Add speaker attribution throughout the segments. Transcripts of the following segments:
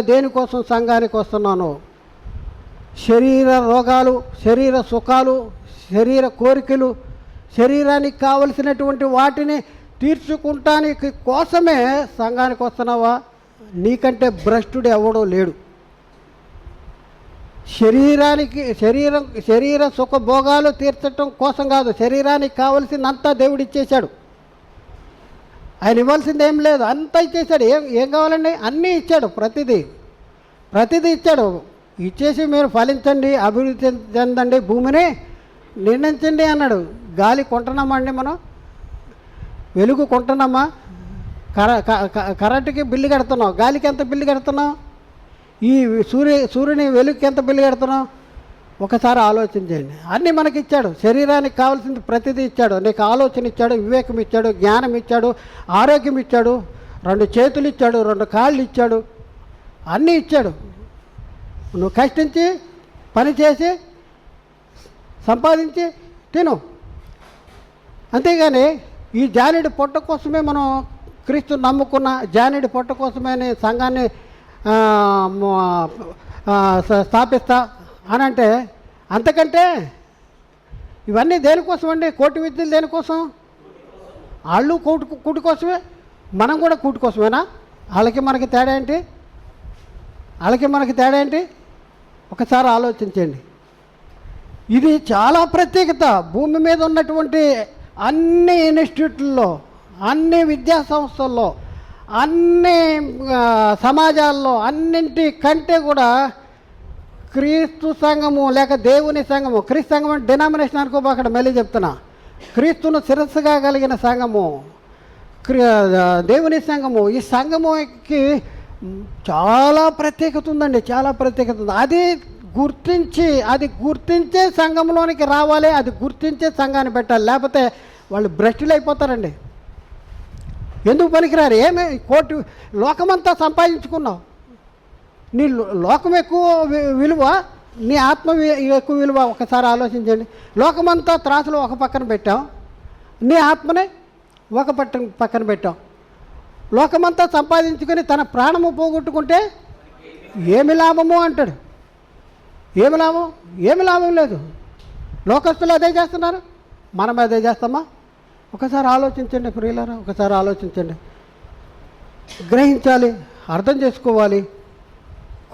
Speaker 1: దేనికోసం సంఘానికి వస్తున్నాను? శరీర రోగాలు శరీర సుఖాలు శరీర కోరికలు శరీరానికి కావలసినటువంటి వాటిని తీర్చుకుంటానికి కోసమే సంఘానికి వస్తున్నావా? నీకంటే భ్రష్టుడు ఎవడో లేడు. శరీరానికి శరీరం శరీర సుఖ భోగాలు తీర్చటం కోసం కాదు శరీరానికి కావలసినంతా దేవుడు ఇచ్చేశాడు ఆయన ఇవ్వాల్సింది ఏం లేదు. అంతా ఇచ్చేసాడు. ఏం ఏం కావాలండి? అన్నీ ఇచ్చాడు ప్రతిదీ. ప్రతిదీ ఇచ్చాడు. ఇచ్చేసి మీరు ఫలించండి అభివృద్ధి చెందండి భూమిని నిర్ణయించండి అన్నాడు. గాలి కొంటున్నామా అండి మనం? వెలుగు కొంటున్నామా? కర క- కరెంటుకి బిల్లు కడుతున్నాం. గాలికి ఎంత బిల్లు కడుతున్నాం? ఈ సూర్య సూర్యుని వెలుగుకి ఎంత బిల్లు కడుతున్నాం? ఒకసారి ఆలోచించండి అన్నీ మనకి ఇచ్చాడు శరీరానికి కావాల్సింది ప్రతిదీ ఇచ్చాడు. నీకు ఆలోచన ఇచ్చాడు వివేకం ఇచ్చాడు జ్ఞానం ఇచ్చాడు ఆరోగ్యం ఇచ్చాడు రెండు చేతులు ఇచ్చాడు రెండు కాళ్ళు ఇచ్చాడు అన్నీ ఇచ్చాడు. నువ్వు కష్టించి పని చేసి సంపాదించి తిను. అంతేగాని ఈ జానుడి పొట్ట కోసమే మనం క్రీస్తు నమ్ముకున్న జానుడి పొట్ట కోసమే సంఘాన్ని స్థాపిస్తా అని అంటే అంతకంటే ఇవన్నీ దేనికోసం అండి? కోటి విద్యలు దేనికోసం? వాళ్ళు కూటు కూటి కోసమే? మనం కూడా కూటి కోసమేనా? వాళ్ళకి మనకి తేడా ఏంటి? వాళ్ళకి మనకి తేడా ఏంటి? ఒకసారి ఆలోచించండి. ఇది చాలా ప్రత్యేకత. భూమి మీద ఉన్నటువంటి అన్ని ఇన్స్టిట్యూట్లలో అన్ని విద్యా సంస్థల్లో అన్ని సమాజాల్లో అన్నింటి కంటే కూడా క్రీస్తు సంఘము లేక దేవుని సంఘము క్రీస్తు సంఘం అంటే డినామినేషన్ అనుకో అక్కడ మళ్ళీ చెప్తున్నా. క్రీస్తును శిరస్సుగా కలిగిన సంఘము క్రి- దేవుని సంఘము ఈ సంఘముకి చాలా ప్రత్యేకత ఉందండి చాలా ప్రత్యేకత ఉంది. అది గుర్తించి అది గుర్తించే సంఘంలోనికి రావాలి అది గుర్తించే సంఘాన్ని పెట్టాలి. లేకపోతే వాళ్ళు భ్రష్టులు అయిపోతారండి. ఎందుకు పనికిరారు? ఏమి కోటి లోకమంతా సంపాదించుకున్నావు నీ లో- లోకం ఎక్కువ విలువ నీ ఆత్మ ఎక్కువ విలువ ఒకసారి ఆలోచించండి. లోకమంతా త్రాసులో ఒక పక్కన పెట్టాం. నీ ఆత్మని ఒక పట్ట పక్కన పెట్టాం. లోకమంతా సంపాదించుకొని తన ప్రాణము పోగొట్టుకుంటే ఏమి లాభము అంటాడు? ఏమి లాభం? ఏమి లాభం లేదు. లోకస్తులు అదే చేస్తున్నారు. మనం అదే చేస్తామా? ఒకసారి ఆలోచించండి ప్రియులారా ఒకసారి ఆలోచించండి. గ్రహించాలి అర్థం చేసుకోవాలి.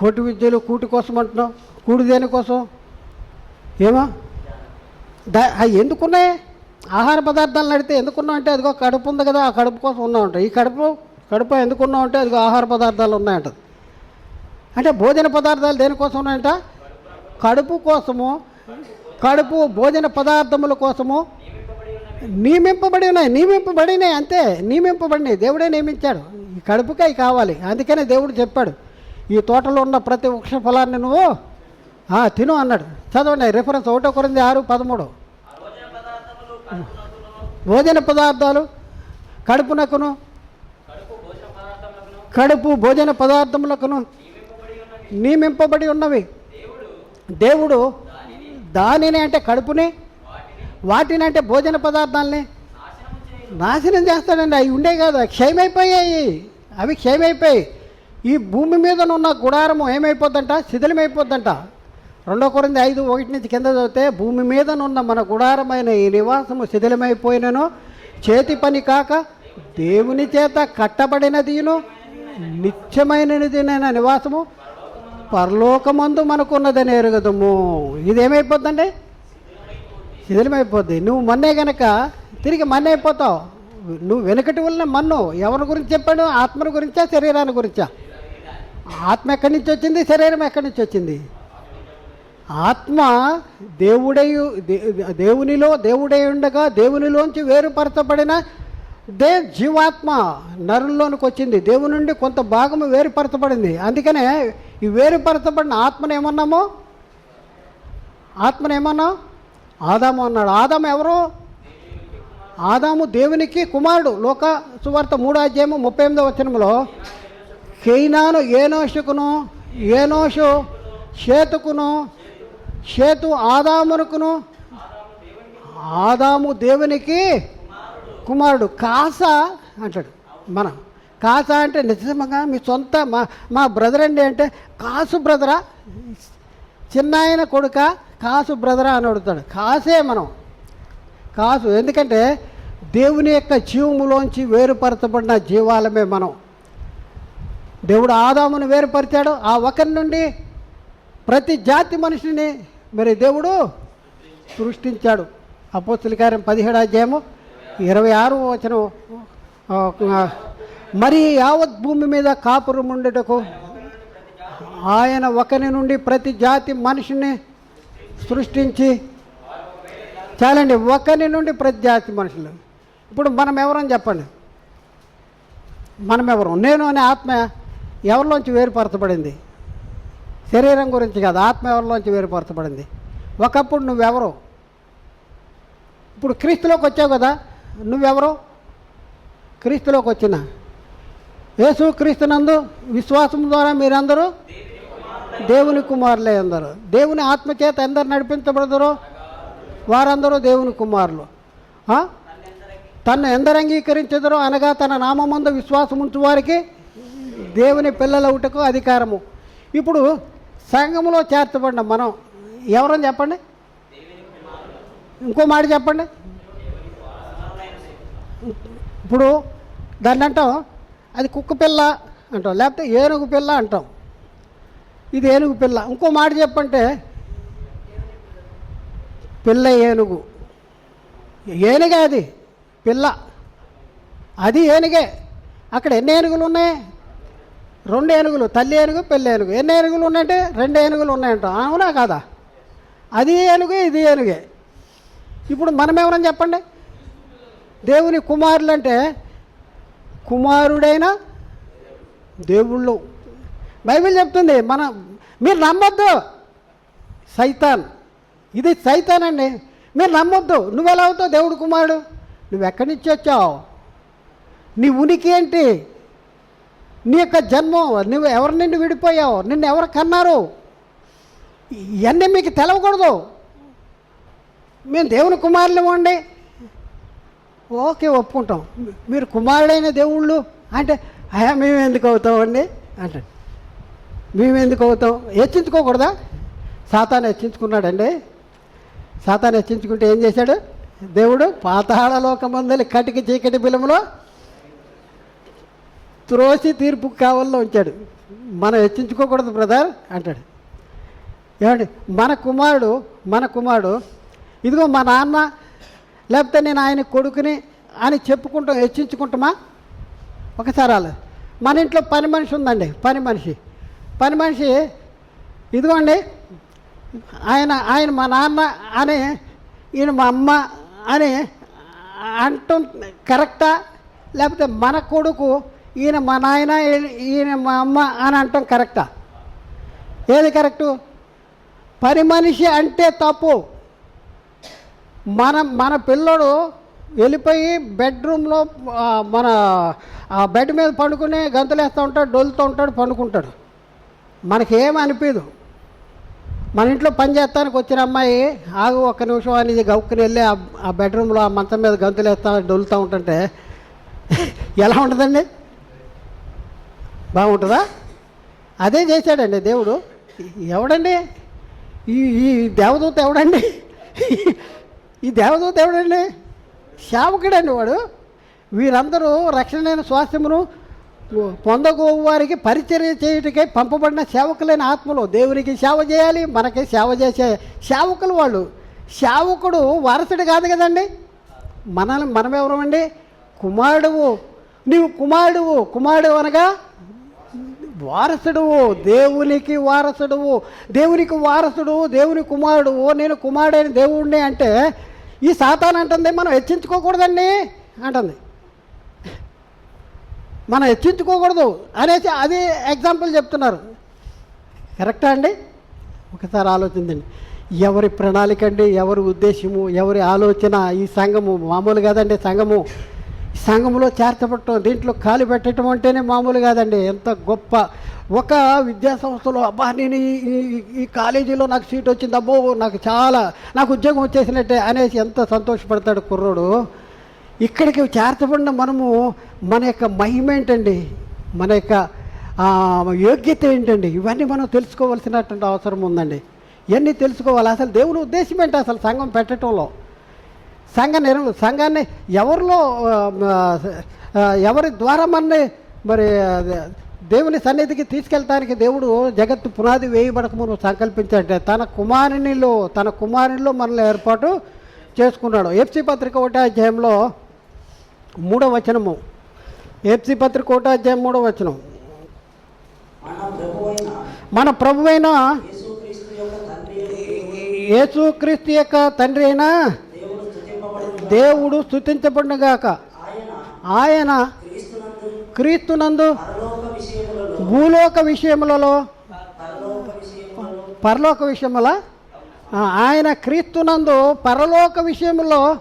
Speaker 1: కోటి విద్యలు కూటి కోసం అంటున్నావు? కూడి దేనికోసం ఏమో? దా అవి ఎందుకున్నాయి? ఆహార పదార్థాలు నడితే ఎందుకున్నావు అంటే అదిగో కడుపు ఉంది కదా ఆ కడుపు కోసం ఉన్నావు అంట ఈ కడుపు కడుపు ఎందుకున్నావు అంటే అదిగో ఆహార పదార్థాలు ఉన్నాయంట. అంటే భోజన పదార్థాలు దేనికోసం ఉన్నాయంట? కడుపు కోసము కడుపు భోజన పదార్థముల కోసము నియమింపబడి ఉన్నాయి. నియమింపబడినాయి అంతే. నియమింపబడినాయి. దేవుడే నియమించాడు. ఈ కడుపుకి అవి కావాలి. అందుకనే దేవుడు చెప్పాడు. ఈ తోటలో ఉన్న ప్రతి వృక్ష ఫలాన్ని నువ్వు తిను అన్నాడు. చదవండి రిఫరెన్స్ ఒకటో కొరింది ఆరు పదమూడు. భోజన పదార్థాలు కడుపునకును కడుపు భోజన పదార్థములకును నియమింపబడి ఉన్నవి. దేవుడు దానిని అంటే కడుపుని వాటిని అంటే భోజన పదార్థాలని నాశనం చేస్తాడండి. అవి ఉండే కాదు క్షయమైపోయాయి. అవి క్షయమైపోయాయి. ఈ భూమి మీద ఉన్న గుడారము ఏమైపోద్దంట? శిథిలమైపోద్దంట. రెండో కొరింది ఐదు ఒకటి నుంచి కింద చదివితే భూమి మీదనున్న మన గుడారమైన ఈ నివాసము శిథిలమైపోయినను చేతి పని కాక దేవుని చేత కట్టబడినదిను నిత్యమైనదినైన నివాసము పరలోకమందు మనకున్నదని ఎరుగదము. ఇదేమైపోద్దండి? శిథిలమైపోద్ది. నువ్వు మన్నే గనక తిరిగి మన్నే అయిపోతావు. నువ్వు వెనకటి వలన మన్ను ఎవరి గురించి చెప్పాడు ఆత్మల గురించా? శరీరాన్ని గురించా? ఆత్మ ఎక్కడి నుంచి వచ్చింది? శరీరం ఎక్కడి నుంచి వచ్చింది? ఆత్మ దేవుడై దే- దేవునిలో దేవుడై ఉండగా దేవునిలోంచి వేరుపరచబడిన దే జీవాత్మ నరుల్లోనికి వచ్చింది. దేవుని నుండి కొంత భాగం వేరుపరచబడింది. అందుకనే ఈ వేరుపరచబడిన ఆత్మను ఏమన్నాము? ఆత్మను ఏమన్నా ఆదాము అన్నాడు. ఆదాము ఎవరు? ఆదాము దేవునికి కుమారుడు. లోక సువార్త మూడో అధ్యాయము ముప్పై ఎనిమిదో వచనంలో కేయినాను ఏనోషకును ఏనోషు చేతుకును షేతు ఆదామునకును. ఆదాము దేవునికి కుమారుడు. కాస అంటాడు. మన కాసా అంటే నిజంగా మీ సొంత మా మా బ్రదర్ అండి అంటే కాసు బ్రదరా? చిన్న ఆయన కొడుక? కాసు బ్రదరా అని అడుగుతాడు. కాసే మనం. కాసు. ఎందుకంటే దేవుని యొక్క జీవములోంచి వేరుపరచబడిన జీవాలమే మనం. దేవుడు ఆదామును వేరుపరిచాడు. ఆ ఒకరి నుండి ప్రతి జాతి మనిషిని మరి దేవుడు సృష్టించాడు. అపోస్తుల కార్యం పదిహేడు అధ్యాయము ఇరవై ఆరు వచనం. మరి యావత్ భూమి మీద కాపురం ఉండటకు ఆయన ఒకరి నుండి ప్రతి జాతి మనిషిని సృష్టించి చాలండి ఒకరి నుండి ప్రతి జాతి మనుషులు. ఇప్పుడు మనం ఎవరని చెప్పండి? మనం ఎవరు నేను అనే ఆత్మ ఎవరిలోంచి వేరుపరచబడింది? శరీరం గురించి కాదు ఆత్మ ఎవరిలోంచి వేరుపరచబడింది? ఒకప్పుడు నువ్వెవరు? ఇప్పుడు క్రీస్తులోకి వచ్చావు కదా నువ్వెవరు? క్రీస్తులోకి వచ్చిన. యేసు క్రీస్తునందు విశ్వాసం ద్వారా మీరందరూ దేవుని కుమారులే అందరు. దేవుని ఆత్మచేత ఎందరు నడిపించబడదరో వారందరూ దేవుని కుమారులు. తను ఎందరు అంగీకరించదరో అనగా తన నామందు విశ్వాసం ఉంచు వారికి దేవుని పిల్లలవుటకు అధికారము. ఇప్పుడు సంఘములో చేర్చబడిన మనం ఎవరని చెప్పండి? ఇంకో మాట చెప్పండి. ఇప్పుడు దాన్ని అంటాం అది కుక్క పిల్ల అంటాం లేకపోతే ఏనుగు పిల్ల అంటాం. ఇది ఏనుగు పిల్ల. ఇంకో మాట చెప్పంటే పిల్ల ఏనుగు. ఏనుగే అది? పిల్ల. అది ఏనుగే. అక్కడ ఎన్ని ఏనుగులు ఉన్నాయి? రెండు ఏనుగులు తల్లి ఏనుగు పెళ్ళి ఏనుగు. ఎన్ని ఏనుగులు ఉన్నాయంటే రెండు ఏనుగులు ఉన్నాయంట. అవునా కాదా? అది ఏనుగే ఇది ఏనుగే. ఇప్పుడు మనమేమన్నా చెప్పండి? దేవుని కుమారులు అంటే కుమారుడైన దేవుళ్ళు. బైబిల్ చెప్తుంది మన మీరు నమ్మొద్దు. సైతాన్. ఇది సైతాన్ అండి మీరు నమ్మొద్దు. నువ్వు ఎలా అవుతావు దేవుడు కుమారుడు? నువ్వు ఎక్కడి నుంచి వచ్చావు? నీ ఉనికి ఏంటి? నీ యొక్క జన్మం నువ్వు ఎవరి నుండి విడిపోయావు నిన్ను ఎవరు కన్నారు? ఇవన్నీ మీకు తెలవకూడదు. మేము దేవుని కుమారులు ఇవ్వండి ఓకే ఒప్పుకుంటాం. మీరు కుమారుడైన దేవుళ్ళు అంటే అయ్యా మేము ఎందుకు అవుతామండి అంటే మేము ఎందుకు అవుతాం? హెచ్చించుకోకూడదా? సాతాను హెచ్చించుకున్నాడండి. సాతాను హెచ్చించుకుంటే ఏం చేశాడు? దేవుడు పాతాళలోకమందలి కటికి చీకటి బిలములో త్రోసి తీర్పు కావాలో ఉంచాడు. మనం హెచ్చించుకోకూడదు బ్రదర్ అంటాడు. ఏమండి? మన కుమారుడు మన కుమారుడు ఇదిగో మా నాన్న లేకపోతే నేను ఆయన కొడుకుని అని చెప్పుకుంటాం హెచ్చించుకుంటామా? ఒకసారి అలా మన ఇంట్లో పని మనిషి ఉందండి పని మనిషి. పని మనిషి ఇదిగోండి ఆయన ఆయన మా నాన్న అని ఈయన మా అమ్మ అని అంటం కరెక్టా? లేకపోతే మన కొడుకు ఈయన మా నాయన ఈయన- మా అమ్మ అని అంటాం కరెక్టా? ఏది కరెక్టు? పని మనిషి అంటే తప్పు. మన మన పిల్లడు వెళ్ళిపోయి బెడ్రూమ్లో మన ఆ బెడ్ మీద పండుకునే గంతులేస్తూ ఉంటాడు డొలుతూ ఉంటాడు పండుకుంటాడు. మనకేం అనిపించదు మన ఇంట్లో పని చేస్తానికి వచ్చిన అమ్మాయి ఆగు ఒక్క నిమిషం అనేది గౌక్కుని వెళ్ళి ఆ- ఆ బెడ్రూమ్లో ఆ మంచం మీద గంతులేస్తా డొలుతూ ఉంటుంటే ఎలా ఉంటుందండి? బాగుంటుందా? అదే చేశాడండి దేవుడు. ఎవడండి? ఈ ఈ దేవదూత ఎవడండి? ఈ దేవదూత ఎవడండి? శావకుడండి వాడు. వీరందరూ రక్షణైన స్వాస్థ్యమును పొందగో వారికి పరిచర్య చేయుటకై పంపబడిన సేవకులైన ఆత్మలు. దేవునికి సేవ చేయాలి మనకి సేవ చేసే సేవకులు వాళ్ళు. సేవకుడు వారసుడు కాదు కదండి? మనల్ని మనమెవరమండి? కుమారుడువు. నీవు కుమారుడువు. కుమారుడు అనగా వారసుడువు దేవునికి వారసుడువు. దేవునికి వారసుడు దేవుని కుమారుడు నేను కుమారుడైన దేవుడిని అంటే ఈ సాతాన్ అంటుంది మనం హెచ్చించుకోకూడదండి అంటుంది. మనం హెచ్చించుకోకూడదు అనేసి అది ఎగ్జాంపుల్ చెప్తున్నారు. కరెక్టా అండి? ఒకసారి ఆలోచించండి. ఎవరి ప్రణాళిక అండి ఎవరి ఉద్దేశము ఎవరి ఆలోచన ఈ సంఘము? మామూలు కదండి సంఘము. సంఘంలో సంఘములో చేర్చబట్టడం దీంట్లో కాలు పెట్టడం అంటేనే మామూలు కాదండి. ఎంత గొప్ప. ఒక విద్యా సంస్థలో అబ్బా నేను ఈ ఈ- కాలేజీలో నాకు సీట్ వచ్చింది అబ్బో నాకు చాలా నాకు ఉద్యోగం వచ్చేసినట్టే అనేసి ఎంత సంతోషపడతాడు కుర్రోడు. ఇక్కడికి చేర్చబడిన మనము మన యొక్క మహిమ ఏంటండి? మన యొక్క యోగ్యత ఏంటండి? ఇవన్నీ మనం తెలుసుకోవాల్సినటువంటి అవసరం ఉందండి. ఇవన్నీ తెలుసుకోవాలి? అసలు దేవుని ఉద్దేశం ఏంటి? అసలు సంఘం పెట్టడంలో సంఘ నిర్మ సంఘాన్ని ఎవరిలో ఎవరి ద్వారా మనని మరి దేవుని సన్నిధికి తీసుకెళ్ళటానికి దేవుడు జగత్తు పునాది వేయబడకమును సంకల్పించాడు తన కుమారునిలో తన కుమారునిలో మనల్ని ఏర్పాటు చేసుకున్నాడు. ఎఫ్సి పత్రిక ఒకటో అధ్యాయంలో మూడో వచనము. ఎఫ్సి పత్రిక ఒకటో అధ్యాయం మూడో వచనం.
Speaker 2: మన ప్రభువైన యేసుక్రీస్తు యొక్క తండ్రి
Speaker 1: అయిన
Speaker 2: దేవుడు
Speaker 1: స్థుతించబడినగాక
Speaker 2: ఆయన క్రీస్తునందు
Speaker 1: భూలోక విషయములలో
Speaker 2: పరలోక
Speaker 1: విషయముల ఆయన క్రీస్తునందు పరలోక విషయములో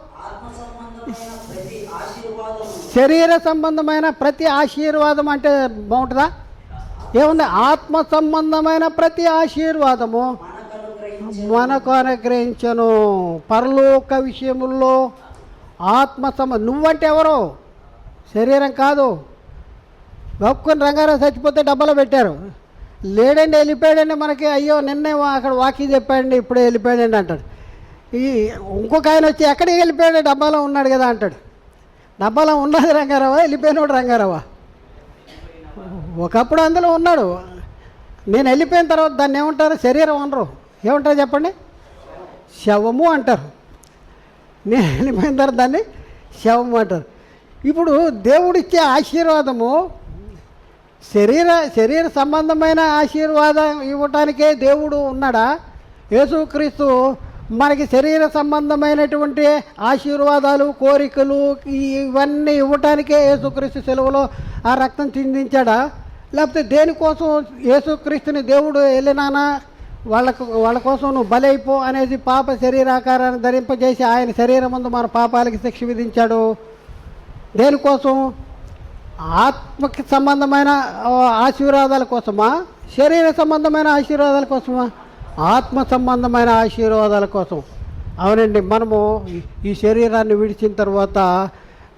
Speaker 1: శరీర సంబంధమైన ప్రతి ఆశీర్వాదం అంటే బాగుంటుందా? ఏముంది? ఆత్మ సంబంధమైన ప్రతి ఆశీర్వాదము
Speaker 2: మనకు
Speaker 1: మనకు అనుగ్రహించను. పరలోక విషయముల్లో ఆత్మ సమ నువ్వంటే ఎవరు? శరీరం కాదు. గొప్పని రంగారావు చచ్చిపోతే డబ్బాలో పెట్టారు. లేడండి వెళ్ళిపోయాడండి మనకి. అయ్యో నిన్నే వా- అక్కడ వాకింగ్ చెప్పాడండి ఇప్పుడే వెళ్ళిపోయాడండి అంటాడు. ఈ ఇంకొక ఆయన వచ్చి ఎక్కడికి వెళ్ళిపోయాడు? డబ్బాలో ఉన్నాడు కదా అంటాడు. డబ్బాలో ఉన్నది రంగారావా? వెళ్ళిపోయినాడు రంగారావా? ఒకప్పుడు అందులో ఉన్నాడు. నేను వెళ్ళిపోయిన తర్వాత దాన్ని ఏమంటారు? శరీరం అనరు. ఏమంటారు చెప్పండి? శవము అంటారు. నేను వెళ్ళిపోయిన తర్వాత దాన్ని శవము అంటారు. ఇప్పుడు దేవుడిచ్చే ఆశీర్వాదము శరీర శరీర సంబంధమైన ఆశీర్వాదం ఇవ్వటానికే దేవుడు ఉన్నాడా? యేసుక్రీస్తు మనకి శరీర సంబంధమైనటువంటి ఆశీర్వాదాలు కోరికలు ఇవన్నీ ఇవ్వటానికే యేసుక్రీస్తు సెలవులో ఆ రక్తం చిందించాడా? లేకపోతే దేనికోసం యేసుక్రీస్తుని దేవుడు వెళ్ళినానా? వాళ్ళకు వాళ్ళ కోసం నువ్వు బలైపో అనేది పాప శరీరాకారాన్ని ధరింపజేసి ఆయన శరీరం ముందు మన పాపాలకి శిక్ష విధించాడు. దేనికోసం? ఆత్మకి సంబంధమైన ఆశీర్వాదాల కోసమా? శరీర సంబంధమైన ఆశీర్వాదాల కోసమా? ఆత్మ సంబంధమైన ఆశీర్వాదాల కోసం. అవునండి మనము ఈ- ఈ శరీరాన్ని విడిచిన తర్వాత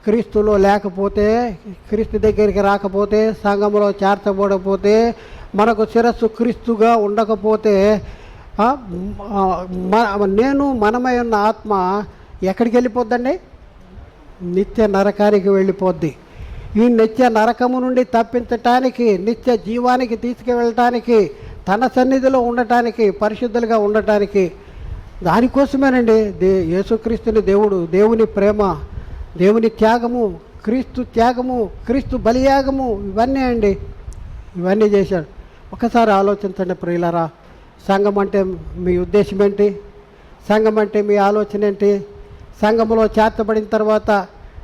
Speaker 1: క్రీస్తులో లేకపోతే క్రీస్తు దగ్గరికి రాకపోతే సంఘంలో చేర్చబడకపోతే మనకు శిరస్సు క్రీస్తుగా ఉండకపోతే నేను మనమై ఉన్న ఆత్మ ఎక్కడికి వెళ్ళిపోద్దండి? నిత్య నరకానికి వెళ్ళిపోద్ది. ఈ నిత్య నరకము నుండి తప్పించటానికి నిత్య జీవానికి తీసుకువెళ్ళటానికి తన సన్నిధిలో ఉండటానికి పరిశుద్ధులుగా ఉండటానికి దానికోసమేనండి దే యేసుక్రీస్తుని దేవుడు దేవుని ప్రేమ దేవుని త్యాగము క్రీస్తు త్యాగము క్రీస్తు బలియాగము ఇవన్నీ అండి. ఇవన్నీ చేశాడు. ఒకసారి ఆలోచించండి ప్రియులరా. సంఘం అంటే మీ ఉద్దేశం ఏంటి? సంఘం అంటే మీ ఆలోచన ఏంటి? సంఘంలో చేర్చబడిన తర్వాత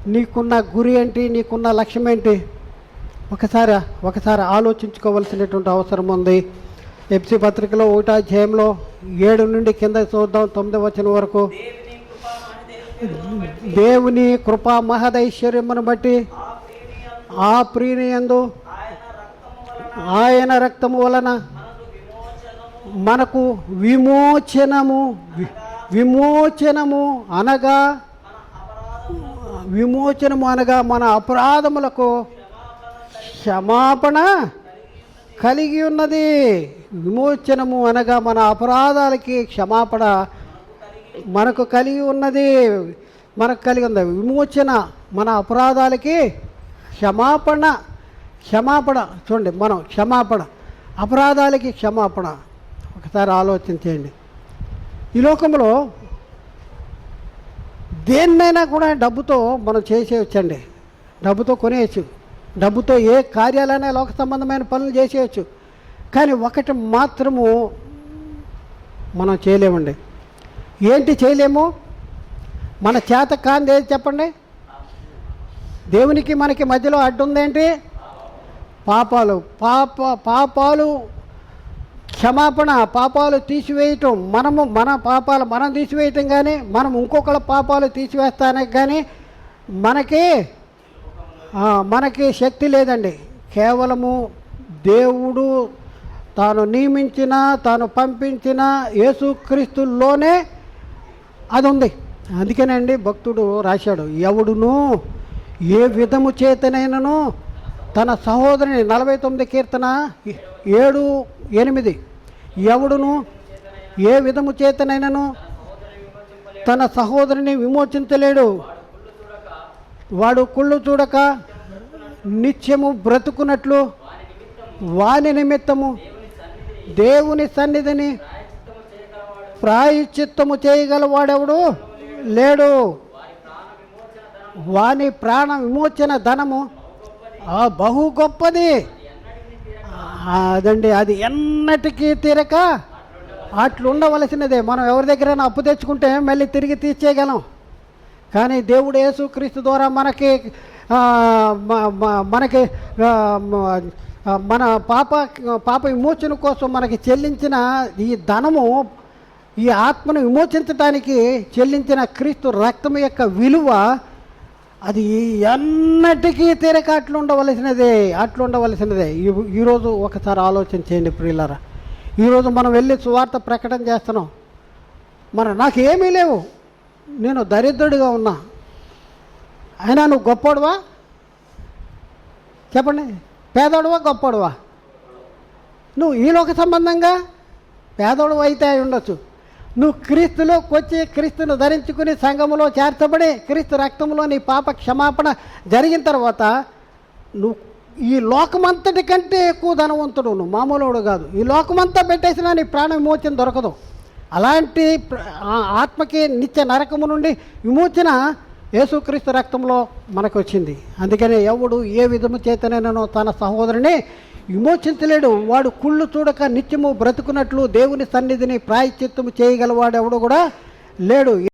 Speaker 1: నీకున్న గురి ఏంటి? నీకున్న లక్ష్యం ఏంటి? ఒకసారి ఒకసారి ఆలోచించుకోవాల్సినటువంటి అవసరం ఉంది. ఎఫ్సి పత్రికలో ఒకటో అధ్యాయంలో ఏడు నుండి కింద చూద్దాం తొమ్మిది వచ్చిన వరకు. దేవుని కృపా మహదైశ్వర్యమును బట్టి ఆ ప్రియనియందు ఆయన రక్తము వలన మనకు విమోచనము విమోచనము అనగా విమోచనము అనగా మన అపరాధములకు క్షమాపణ కలిగి ఉన్నది. విమోచనము అనగా మన అపరాధాలకి క్షమాపణ మనకు కలిగి ఉన్నది. మనకు కలిగి ఉంది విమోచన మన అపరాధాలకి క్షమాపణ క్షమాపణ. చూడండి మనం క్షమాపణ. అపరాధాలకి క్షమాపణ. ఒకసారి ఆలోచించేయండి ఈ లోకంలో దేన్నైనా కూడా డబ్బుతో మనం చేసేయచ్చండి. డబ్బుతో కొనేయచ్చు. డబ్బుతో ఏ కార్యాలైనా లోక సంబంధమైన పనులు చేసేయచ్చు. కానీ ఒకటి మాత్రము మనం చేయలేమండి. ఏంటి చేయలేము? మన చేత కాంది ఏది చెప్పండి? దేవునికి మనకి మధ్యలో అడ్డుందేంటి? పాపాలు పాప పాపాలు క్షమాపణ పాపాలు తీసివేయటం. మనము మన పాపాలు మనం తీసివేయటం కానీ మనం ఇంకొకళ్ళ పాపాలు తీసివేస్తానికి కానీ మనకి మనకి శక్తి లేదండి. కేవలము దేవుడు తాను నియమించిన తాను పంపించిన యేసుక్రీస్తుల్లోనే అది ఉంది అందుకేనండి భక్తుడు రాశాడు ఎవడును ఏ విధము చేతనైనను తన సహోదరుని నలభై తొమ్మిది కీర్తన ఏడు ఎనిమిది. ఎవడును ఏ విధము చేతనైనను తన సహోదరుని విమోచించలేడు. వాడు కుళ్ళు చూడక నిత్యము బ్రతుకున్నట్లు వాని నిమిత్తము దేవుని సన్నిధిని ప్రాయశ్చిత్తము చేయగలవాడెవడు లేడు. వాని ప్రాణ విమోచన ధనము బహు గొప్పది. అదండి అది ఎన్నటికీ తీరక అట్లు ఉండవలసినదే. మనం ఎవరి దగ్గరైనా అప్పు తెచ్చుకుంటే మళ్ళీ తిరిగి తీర్చేయగలం. కానీ దేవుడు యేసుక్రీస్తు ద్వారా మనకి మనకి మన పాప పాప విమోచన కోసం మనకి చెల్లించిన ఈ ధనము ఈ ఆత్మను విమోచించడానికి చెల్లించిన క్రీస్తు రక్తం యొక్క విలువ అది ఎన్నటికీ తీరక అట్లు ఉండవలసినదే అట్లు ఉండవలసినదే. ఈరోజు ఒకసారి ఆలోచన చేయండి ప్రియులరా. ఈరోజు మనం వెళ్ళి సువార్త ప్రకటన చేస్తున్నాం. మరి నాకు ఏమీ లేవు. నేను దరిద్రుడిగా ఉన్నా. అయినా నువ్వు గొప్పోడువా? చెప్పండి. పేదోడువా గొప్పోడువా? నువ్వు ఈలోక సంబంధంగా? పేదోడు అయితే అయి ఉండొచ్చు. నువ్వు క్రీస్తులోకి వచ్చి క్రీస్తును ధరించుకుని సంఘములో చేర్చబడి క్రీస్తు రక్తంలో నీ పాప క్షమాపణ జరిగిన తర్వాత నువ్వు ఈ లోకమంతటి కంటే ఎక్కువ ధనవంతుడు నువ్వు మామూలుడు కాదు. ఈ లోకమంతా పెట్టేసినా నీ ప్రాణ విమోచన దొరకదు. అలాంటి ఆత్మకి నిత్య నరకము నుండి విమోచన యేసుక్రీస్తు రక్తంలో మనకు వచ్చింది. అందుకనే ఎవడు ఏ విధము చేతనైనా తన సహోదరుని విమోచించలేడు. వాడు కుళ్ళు చూడక నిత్యము బ్రతుకున్నట్లు దేవుని సన్నిధిని ప్రాయశ్చిత్తము చేయగలవాడు ఎవడు కూడా లేడు.